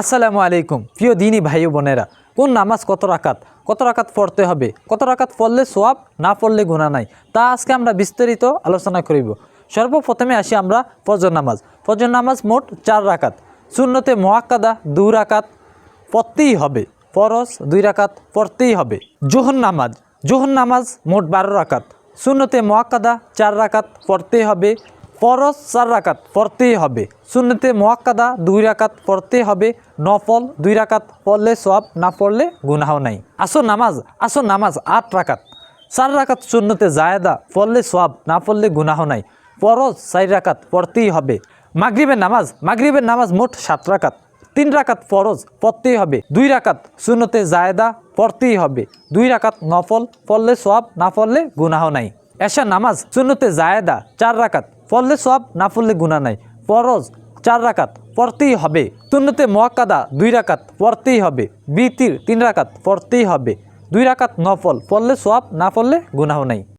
আসসালামু আলাইকুম। প্রিয় দিনী ভাই বোনেরা, কোন নামাজ কত রাকাত? কত রাকাত পড়তে হবে? কত রাকাত পড়লে সোয়াব, না পড়লে গুণা নাই? তা আজকে আমরা বিস্তারিত আলোচনা করিব। সর্বপ্রথমে আসি আমরা ফজর নামাজ। ফজর নামাজ মোট চার রাকাত। শূন্যতে মোয়াক্কাদা দু রাকাত, পড়তেই হবে। ফরজ দুই রাকাত, পড়তেই হবে। জোহর নামাজ। জোহর নামাজ মোট বারো রাকাত। শূন্যতে মোয়াক্কাদা চার রাকাত, পড়তেই হবে। ফরজ চার রাকাত পড়তেই হবে। শূন্যতে মোয়াক্কাদা দুই রাকাত পড়তেই হবে। নফল দুই রাকাত পড়লে সব না পড়লে গুনাহ নাই। আসো নামাজ আসো নামাজ আট রাকাত। চার রাকাত শূন্যতে জায়দা, পড়লে সব না পড়লে গুনাহ নাই। ফরজ চার রাকাত পড়তেই হবে। মাগরিবের নামাজ মাগরিবের নামাজ মোট সাত রাকাত। তিন রাকাত ফরজ পড়তেই হবে। দুই রাকাত শূন্যতে জায়দা পড়তেই হবে। দুই রাকাত নফল, পড়লে সব না পড়লে গুনাহ নাই। এশা নামাজ শূন্যতে জায়দা, চার রাকাত। পড়লে সব, না পড়লে গুণা নাই। ফরজ, চার রাকাত, পড়তেই হবে। শূন্যতে মোয়াক্কাদা, দুই রাকাত, পড়তেই হবে। বিতির, তিন রাকাত, পড়তেই হবে। দুই রাকাত নফল, পড়লে সব, না পড়লে গুনাহ নাই।